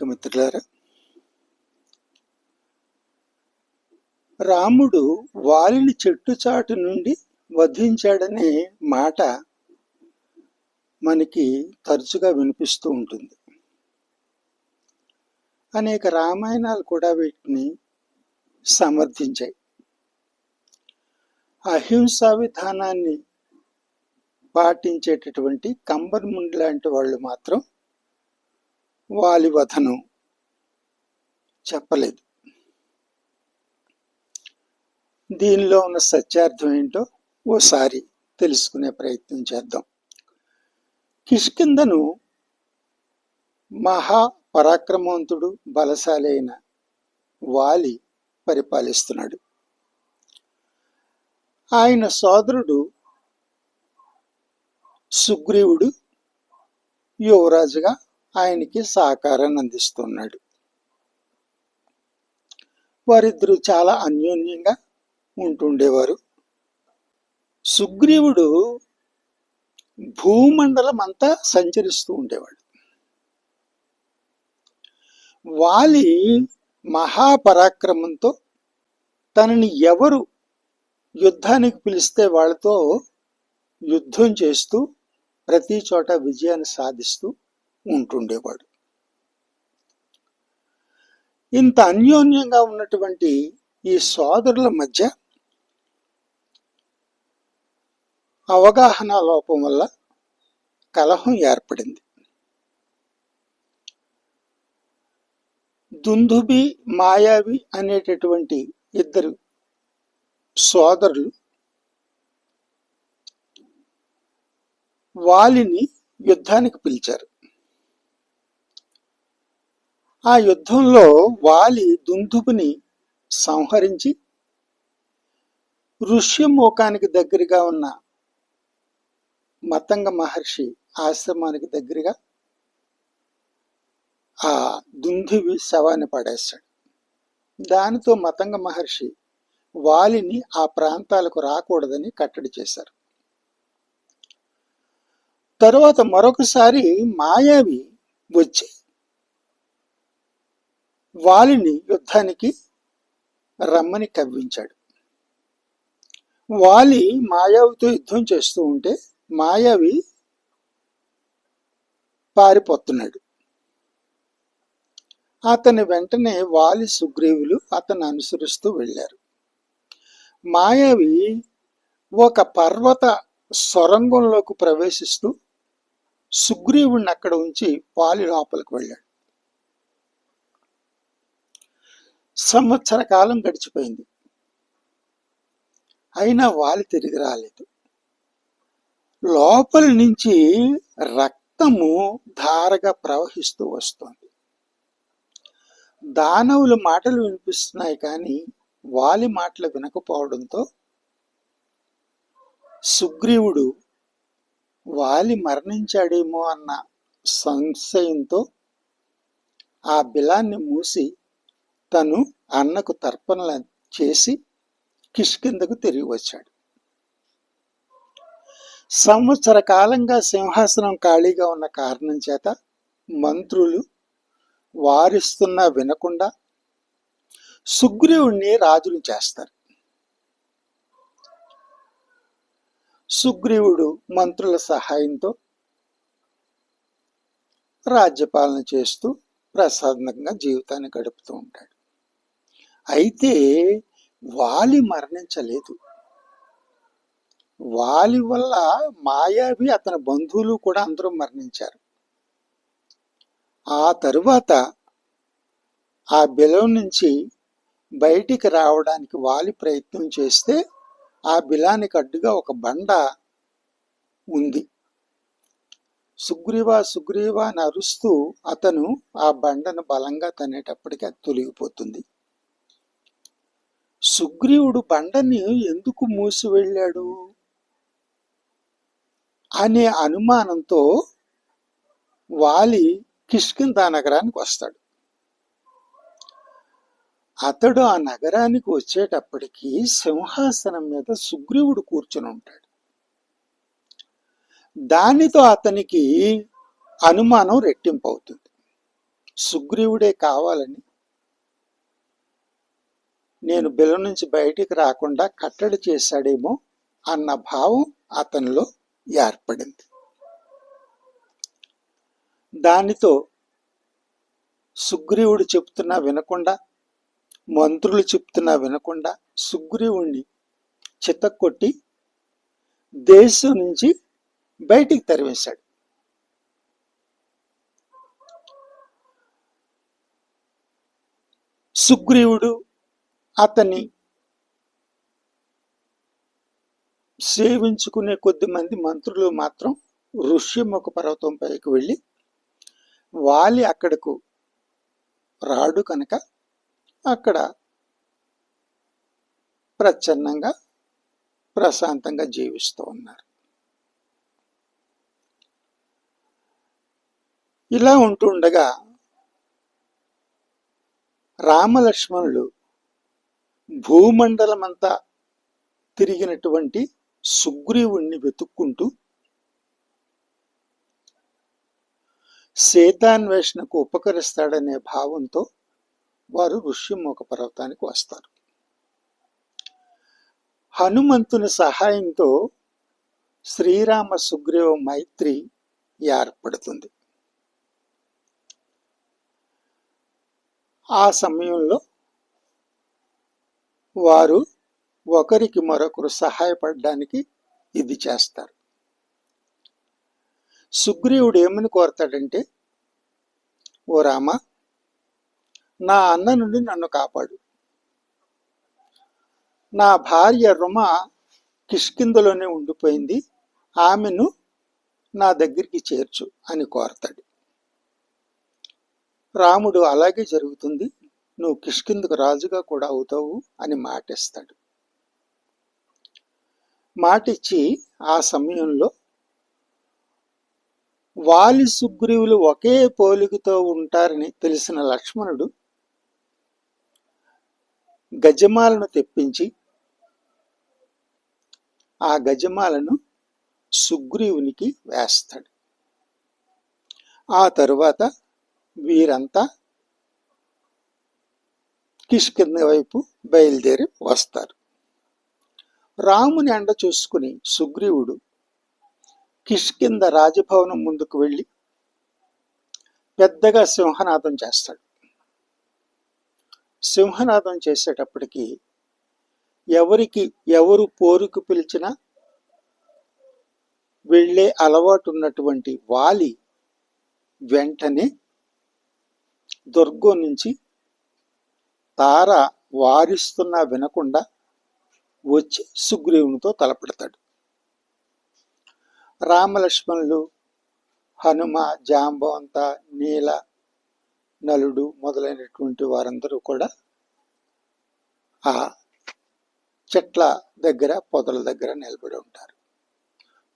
ఆధ్యాత్మిక మిత్రులారా రాముడు వాలిని చెట్టు చాటు నుండి వధించాడనే మాట మనకి తరచుగా వినిపిస్తూ ఉంటుంది. అనేక రామాయణాలు కూడా వీటిని సమర్థించాయి. అహింసా విధానాన్ని పాటించేటటువంటి కంబర్ముండ్ లాంటి వాళ్ళు మాత్రం వాలి వధను చెప్పలేదు. దీనిలో ఉన్న సత్యార్థం ఏంటో ఓసారి తెలుసుకునే ప్రయత్నం చేద్దాం. కిష్కిందను మహా పరాక్రమవంతుడు బలశాలైన వాలి పరిపాలిస్తున్నాడు. ఆయన సోదరుడు సుగ్రీవుడు యువరాజుగా ఆయనకి సహకారాన్ని అందిస్తున్నాడు. వారిద్దరూ చాలా అన్యోన్యంగా ఉంటుండేవారు. సుగ్రీవుడు భూమండలం అంతా సంచరిస్తూ ఉండేవాడు. వాలి మహాపరాక్రమంతో తనని ఎవరు యుద్ధానికి పిలిస్తే వాళ్ళతో యుద్ధం చేస్తూ ప్రతి చోట విజయాన్ని సాధిస్తూ ఉంటుండేవాడు. ఇంత అన్యోన్యంగా ఉన్నటువంటి ఈ సోదరుల మధ్య అవగాహన లోపం వల్ల కలహం ఏర్పడింది. దుందుబి మాయావి అనేటటువంటి ఇద్దరు సోదరులు వాలిని యుద్ధానికి పిలిచారు. ఆ యుద్ధంలో వాలి దుందుపుని సంహరించి ఋష్యమోకానికి దగ్గరగా ఉన్న మతంగ మహర్షి ఆశ్రమానికి దగ్గరగా ఆ దుందువి శవాన్ని పడేశాడు దానితో మతంగ మహర్షి వాలిని ఆ ప్రాంతాలకు రాకూడదని కట్టడి చేశారు. తరువాత మరొకసారి మాయావి వచ్చి వాలిని యుద్ధానికి రమ్మని కవ్వించాడు. వాలి మాయావితో యుద్ధం చేస్తూ ఉంటే మాయావి పారిపోతున్నాడు. అతని వెంటనే వాలి సుగ్రీవులు అతను అనుసరిస్తూ వెళ్ళారు. మాయావి ఒక పర్వత సొరంగంలోకి ప్రవేశిస్తూ సుగ్రీవుణ్ణి అక్కడ ఉంచి వాలి లోపలికి వెళ్ళాడు. సంవత్సర కాలం గడిచిపోయింది. అయినా వాలి తిరిగి రాలేదు. లోపల నుంచి రక్తము ధారగా ప్రవహిస్తూ వస్తోంది. దానవుల మాటలు వినిపిస్తున్నాయి కానీ వాలి మాటలు వినకపోవడంతో సుగ్రీవుడు వాలి మరణించాడేమో అన్న సంశయంతో ఆ బిలాన్ని మూసి తను అన్నకు తర్పణలు చేసి కిష్కిందకు తిరిగి వచ్చాడు. సంవత్సర కాలంగా సింహాసనం ఖాళీగా ఉన్న కారణం చేత మంత్రులు వారిస్తున్నా వినకుండా సుగ్రీవుణ్ణి రాజుని చేస్తారు. సుగ్రీవుడు మంత్రుల సహాయంతో రాజ్యపాలన చేస్తూ ప్రసాదంగా జీవితాన్ని గడుపుతూ ఉంటాడు. అయితే వాలి మరణించలేదు. వాలి వల్ల మాయావి అతని బంధువులు కూడా అందరూ మరణించారు. ఆ తరువాత ఆ బిలం నుంచి బయటికి రావడానికి వాలి ప్రయత్నం చేస్తే ఆ బిలానికి అడ్డుగా ఒక బండ ఉంది. సుగ్రీవా సుగ్రీవా అని అరుస్తూ అతను ఆ బండను బలంగా తనేటప్పటికీ అది తొలగిపోతుంది. సుగ్రీవుడు బండని ఎందుకు మూసి వెళ్ళాడు? అనే అనుమానంతో వాలి కిష్కిందా నగరానికి వస్తాడు. అతడు ఆ నగరానికి వచ్చేటప్పటికి సింహాసనం మీద సుగ్రీవుడు కూర్చుని ఉంటాడు. దానితో అతనికి అనుమానం రెట్టింపు అవుతుంది సుగ్రీవుడే కావాలని నేను బిల నుంచి బయటికి రాకుండా కట్టడి చేశాడేమో అన్న భావం అతనిలో ఏర్పడింది. దానితో సుగ్రీవుడు చెప్తున్నా వినకుండా మంత్రులు చెప్తున్నా వినకుండా సుగ్రీవుణ్ణి చితక్కొట్టి దేశం నుంచి బయటికి తరివేశాడు సుగ్రీవుడు అతన్ని సేవించుకునే కొద్ది మంది మంత్రులు మాత్రం ఋష్యముఖ పర్వతం పైకి వెళ్ళి వాలి అక్కడకు రాడు కనుక అక్కడ ప్రచ్ఛన్నంగా ప్రశాంతంగా జీవిస్తూ ఉన్నారు. ఇలా ఉంటుండగా రామలక్ష్మణులు భూమండలమంతా తిరిగినటువంటి సుగ్రీవుణ్ణి వెతుక్కుంటూ సీతాన్వేషణకు ఉపకరిస్తాడనే భావంతో వారు ఋష్యమోక పర్వతానికి వస్తారు. హనుమంతుని సహాయంతో శ్రీరామ సుగ్రీవ మైత్రి ఏర్పడుతుంది. ఆ సమయంలో వారు ఒకరికి మరొకరు సహాయపడడానికి ఇది చేస్తారు. సుగ్రీవుడు ఏమని కోరతాడంటే ఓ రామ నా అన్న నుండి నన్ను కాపాడు. నా భార్య రుమ కిష్కిందలోనే ఉండిపోయింది. ఆమెను నా దగ్గరికి చేర్చు అని కోరతాడు. రాముడు అలాగే జరుగుతుంది. నువ్వు కిష్కిందకు రాజుగా కూడా అవుతావు అని మాటిస్తాడు. మాటిచ్చి ఆ సమయంలో వాలి సుగ్రీవులు ఒకే పోలికతో ఉంటారని తెలిసిన లక్ష్మణుడు గజమాలను తెప్పించి ఆ గజమాలను సుగ్రీవునికి వేస్తాడు. ఆ తరువాత వీరంతా కిష్కింద వైపు బయలుదేరి వస్తారు. రాముని అండ చూసుకుని సుగ్రీవుడు కిష్కింద రాజభవనం ముందుకు వెళ్ళి పెద్దగా సింహనాదం చేస్తాడు. సింహనాదం చేసేటప్పటికి ఎవరికి ఎవరు పోరుకు పిలిచినా వెళ్ళే అలవాటు ఉన్నటువంటి వాలి వెంటనే దుర్గం నుంచి తార వారిస్తున్నా వినకుండా వచ్చి సుగ్రీవునితో తలపడతాడు. రామలక్ష్మణులు హనుమ జాంబవంత నీల నలుడు మొదలైనటువంటి వారందరూ కూడా ఆ చెట్ల దగ్గర పొదల దగ్గర నిలబడి ఉంటారు.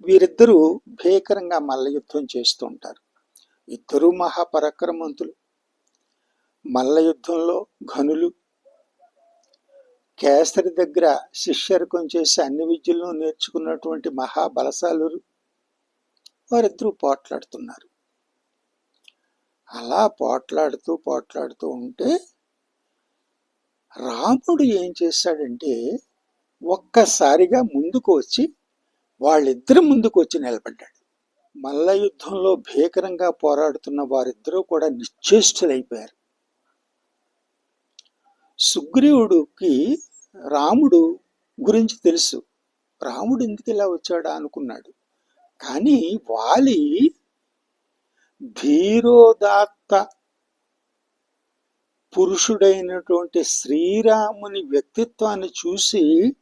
వీరిద్దరూ భీకరంగా మల్ల యుద్ధం చేస్తూ ఉంటారు. ఇద్దరు మహాపరాక్రమంతులు మల్ల యుద్ధంలో ఘనులు. కేసరి దగ్గర శిష్యర్కం చేసి అన్ని విద్యలను నేర్చుకున్నటువంటి మహాబలశాలు వారిద్దరూ పోట్లాడుతున్నారు. అలా పోట్లాడుతూ పోట్లాడుతూ ఉంటే రాముడు ఏం చేశాడంటే ఒక్కసారిగా ముందుకు వచ్చి వాళ్ళిద్దరు ముందుకు వచ్చి నిలబడ్డాడు. మల్ల యుద్ధంలో భీకరంగా పోరాడుతున్న వారిద్దరూ కూడా నిశ్చేష్టులైపోయారు. సుగ్రీవుడికి రాముడు గురించి తెలుసు. రాముడు ఎందుకు ఇలా వచ్చాడా అనుకున్నాడు. కానీ వాలి ధీరోదాత్త పురుషుడైనటువంటి శ్రీరాముని వ్యక్తిత్వాన్ని చూసి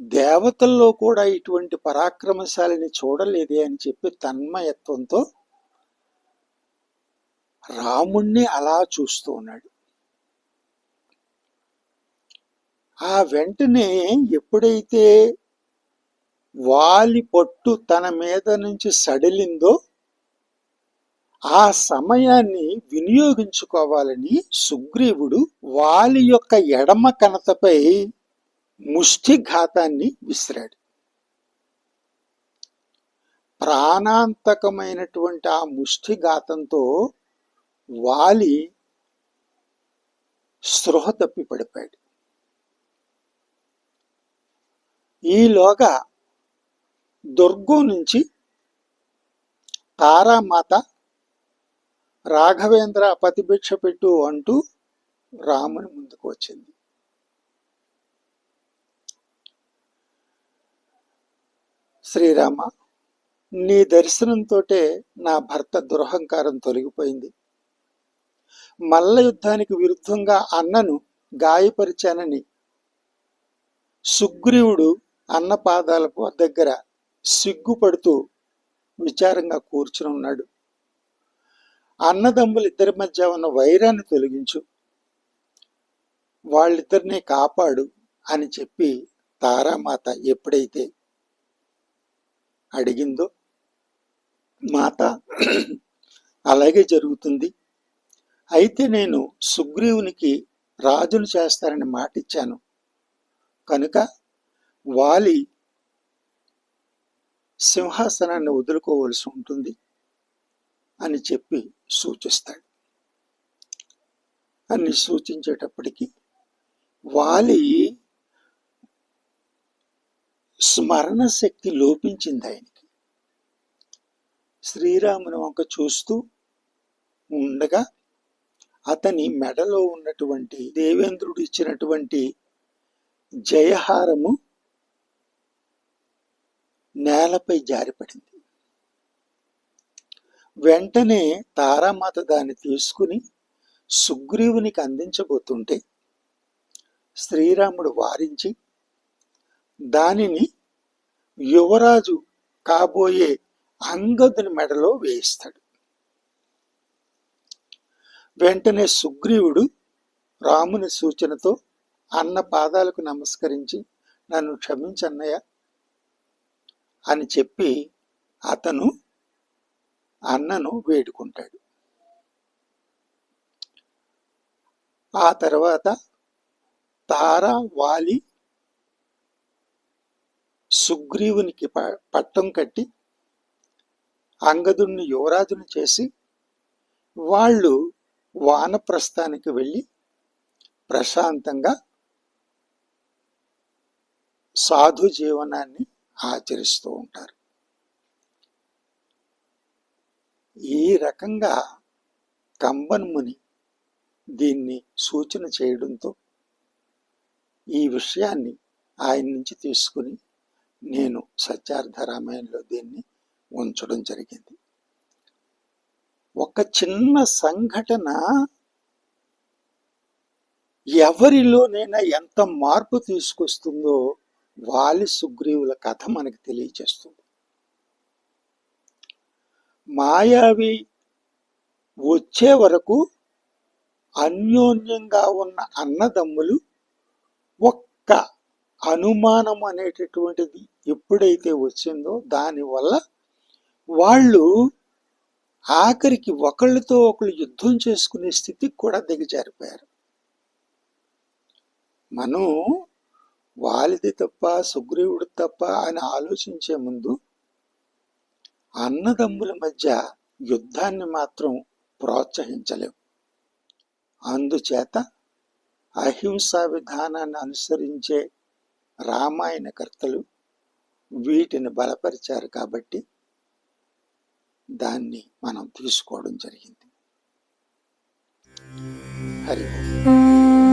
దేవతల్లో కూడా ఇటువంటి పరాక్రమశాలిని చూడలేదే అని చెప్పి తన్మయత్వంతో రాముణ్ణి అలా చూస్తూ ఉన్నాడు. ఆ వెంటనే ఎప్పుడైతే వాలి పట్టు తన మీద నుంచి సడిలిందో ఆ సమయాన్ని వినియోగించుకోవాలని సుగ్రీవుడు వాలి యొక్క ఎడమ కనతపై ముష్టిఘాతాన్ని విసిరాడు. ప్రాణాంతకమైనటువంటి ఆ ముష్టిఘాతంతో వాలి స్పృహ తప్పి పడిపోయాడు. ఈలోగా దుర్గం నుంచి తారామాత రాఘవేంద్ర పతిభిక్ష పెట్టు అంటూ రాముని ముందుకు వచ్చింది. శ్రీరామ నీ దర్శనంతోటే నా భర్త దురహంకారం తొలగిపోయింది. మల్ల యుద్ధానికి విరుద్ధంగా అన్నను గాయపరిచానని సుగ్రీవుడు అన్న దగ్గర సిగ్గుపడుతూ విచారంగా కూర్చుని ఉన్నాడు. అన్నదమ్ములు ఇద్దరి మధ్య ఉన్న వైరాన్ని తొలగించు. వాళ్ళిద్దరిని కాపాడు అని చెప్పి తారామాత ఎప్పుడైతే అడిగిందో మాత అలాగే జరుగుతుంది. అయితే నేను సుగ్రీవునికి రాజును చేస్తానని మాటిచ్చాను. కనుక వాలి సింహాసనాన్ని వదులుకోవలసి ఉంటుంది అని చెప్పి సూచిస్తాడు. అని సూచించేటప్పటికీ వాలి స్మరణ శక్తి లోపించింది ఆయనకి. శ్రీరాముని వంక చూస్తూ ఉండగా అతని మెడలో ఉన్నటువంటి దేవేంద్రుడు ఇచ్చినటువంటి జయహారము నేలపై జారిపడింది. వెంటనే తారామాత దాన్ని తీసుకుని సుగ్రీవునికి అందించబోతుంటే శ్రీరాముడు వారించి దానిని యువరాజు కాబోయే అంగదుని మెడలో వేయిస్తాడు. వెంటనే సుగ్రీవుడు రాముని సూచనతో అన్న పాదాలకు నమస్కరించి నన్ను క్షమించన్నయ్య అని చెప్పి అతను అన్నను వేడుకుంటాడు. ఆ తర్వాత తార వాలి సుగ్రీవునికి ప- పట్టం కట్టి అంగదుణ్ణి యువరాజును చేసి వాళ్ళు వానప్రస్థానికి వెళ్ళి ప్రశాంతంగా సాధు జీవనాన్ని ఆచరిస్తూ ఉంటారు. ఈ రకంగా కంబన్ ముని దీన్ని సూచన చేయడంతో ఈ విషయాన్ని ఆయన నుంచి తీసుకుని నేను సత్యార్థ రామాయణంలో దీన్ని ఉంచడం జరిగింది. ఒక చిన్న సంఘటన ఎవరిలోనైనా ఎంత మార్పు తీసుకొస్తుందో వాలి సుగ్రీవుల కథ మనకు తెలియచేస్తుంది. మాయావి వచ్చే వరకు అన్యోన్యంగా ఉన్న అన్నదమ్ములు ఒక్క అనుమానం అనేటటువంటిది ఎప్పుడైతే వచ్చిందో దానివల్ల వాళ్ళు ఆఖరికి ఒకళ్ళతో ఒకళ్ళు యుద్ధం చేసుకునే స్థితికి కూడా దిగజారిపోయారు. మనం వాలిది తప్ప సుగ్రీవుడు తప్ప అని ఆలోచించే ముందు అన్నదమ్ముల మధ్య యుద్ధాన్ని మాత్రం ప్రోత్సహించలేము అందుచేత అహింసా విధానాన్ని అనుసరించే రామాయణ కర్తలు వీటిని బలపరిచారు కాబట్టి దాన్ని మనం తీసుకోవడం జరిగింది హరి ఓం.